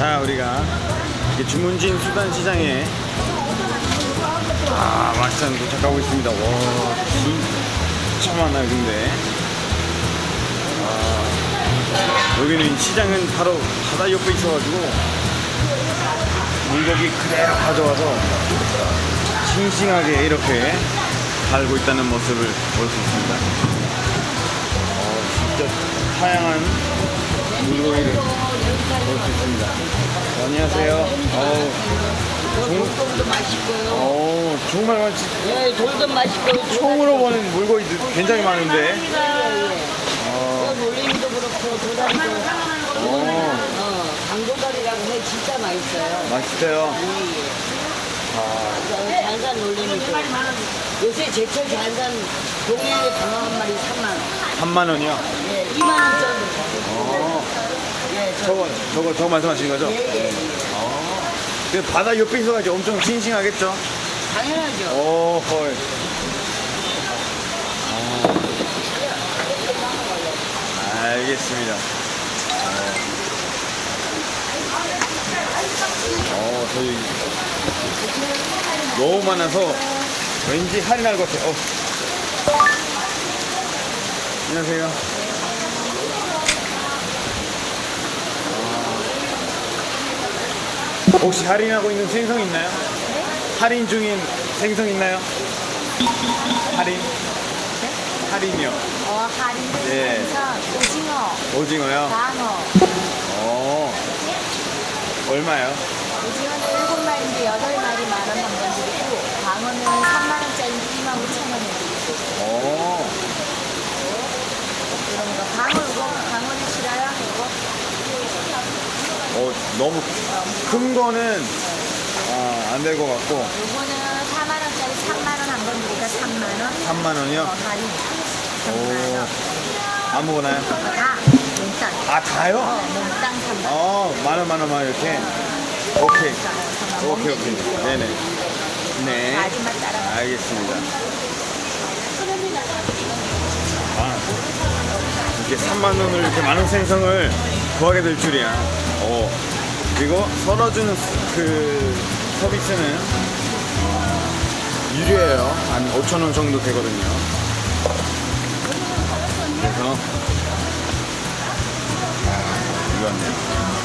있습니다. 이게 주문진 수단시장에 아 막상 도착하고 있습니다. 와 진짜 많아요 근데 아, 여기는 시장은 바로 바다 옆에 있어가지고 물고기 그대로 가져와서 싱싱하게 이렇게 달고 있다는 모습을 볼 수 있습니다. 어, 진짜 다양한 물고기를 볼 수 있습니다. 안녕하세요. 어우, 돌도 맛있고요. 어, 정말 많지. 예, 돌도 맛있고. 총으로 보는 물고기들 굉장히 많은데. 어. 놀림도 그렇고 도다리도. 어, 어, 강도다리라고 해 진짜 맛있어요. 맛있어요. 저 잔산 놀림이죠. 요새 제철 잔산 동해에 방어 한 마리 3만 원. 3만 원이요. 예, 2만 원짜리. 어, 예, 저 저거, 저거, 저거 말씀하시는 거죠? 예, 예. 그 바다 옆에 있어가지고 엄청 싱싱하겠죠? 당연하죠. 오, 헐. 아, 알겠습니다. 어, 어, 저희 너무 많아서 왠지 할인할 것 같아요. 어. 안녕하세요. 혹시 할인하고 있는 생선 있나요? 할인 중인 생선 있나요? 할인? 할인이요. 어, 할인 예. 생선, 오징어, 오징어요? 방어. 어. 얼마요? 오징어는 일곱 마리인데 여덟 마리 만원한번 드리고, 방어는 3만 원짜리 2만 5천 원에 드리고. 어. 이런 거. 방어 이거, 방어는 싫어요? 이거? 어, 너무 큰 거는 아, 안될 것 같고 요거는 4만 원짜리 3만 원 한 번 드리니까 3만 원. 3만 원이요? 어, 할인. 오. 3만 원. 아무거나요? 다, 몽땅. 아, 다요? 어, 몽땅 3만 원. 어, 만 원, 만 원, 만 원, 이렇게. 오케이. 오케이, 오케이. 네네. 네. 마지막 따라. 알겠습니다. 아, 이렇게 3만 원을 이렇게 많은 생선을 구하게 될 줄이야. 어. 그리고 썰어주는 그 서비스는 유료예요. 한 5천 원 정도 되거든요. 그래서 아, 이거 같네요.